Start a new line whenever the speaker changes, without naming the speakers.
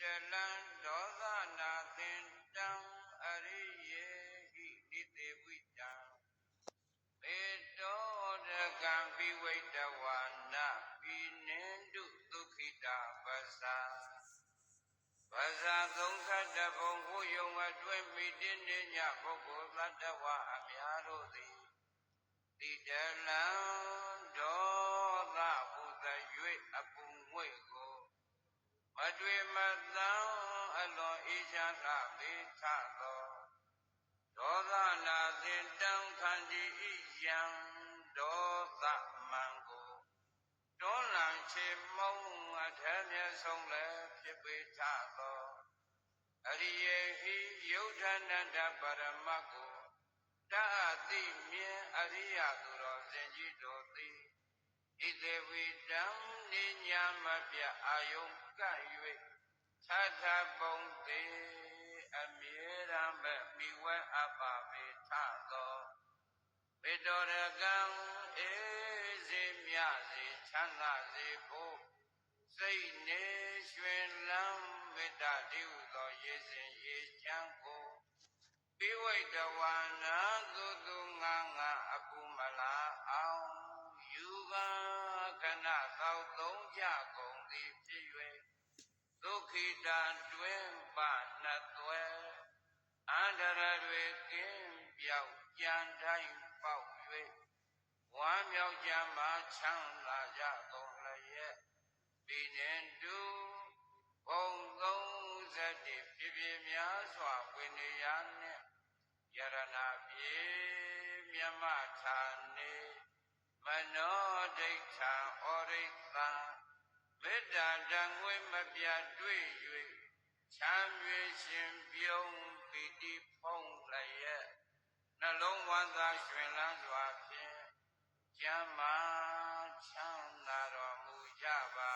တလံဒေါသနာသင်တံအရိယေဟိနိတေဝိတံပေတောရကံပိဝိတဝါနာပိနေတုဒုက္ခိတာပဇာပဇာသုံးခတ်တဘုံကိုယုံအတွင်းမိတင်းနေညပုဂ္ဂိုလ်သတ္တဝါအများတို့သည်တိတလံဒေါသဟုသ၍အပူငွေ့ကို မတွေ့မသံအလွန်အေးချမ်းသာပေထသောဒေါသနာသင်တံခန္တီဤယံဒေါသမံကိုတွန်းလံချေမုံအထက်မြတ်ဆုံးလည်းဖြစ်ပေထသောအရိယေဟိယုဒ္ဓနန္တပရမတ်ကိုတအသိမြင်အရိယသူတော်စင်ကြီးတို့သည်ဣသေဝိတံနိ ညာမပြအာယုံကပ်၍သတ္ထပုံသေးအမြဲတမ်းပဲမိဝဲအပ်ပါပေထသောပေတော်ရကံအေစေမြစေချမ်းသာစေဖို့စိတ်နေရွှင်လန်းမေတ္တာတည်းဟုသောရေစဉ်ရေချမ်းကိုပိဝိတဝါနာသုတုငါငါအပူမလာအောင်ယူကခ ဏသောသုံးကြကုန်သည်ဖြစ်၍ဒုက္ခိတာတွင်ပါနှသွဲအန္တရတွေကင်းပြောက်ကြံတိုင်းပေါက်၍ဝမ်းမြောက်ကြမှာချမ်းသာကြကုန်လျက်ပိနေတုဘုံ30ဖြစ်ဖြစ်များစွာဝိနည်းရနှင့်ယရနာပြေမြမထာနေ မနောဒိဋ္ဌံဩရိတ္တံမေတ္တာတံငွေမပြတ်တွေ့၍ချမ်းမြေရှင်ပြုံးပီတိဖုံးလျက်နှလုံးဝမ်းသာရွှင်လန်းစွာဖြင့်ကျမ်းမာချမ်းသာတော်မူကြပါစေ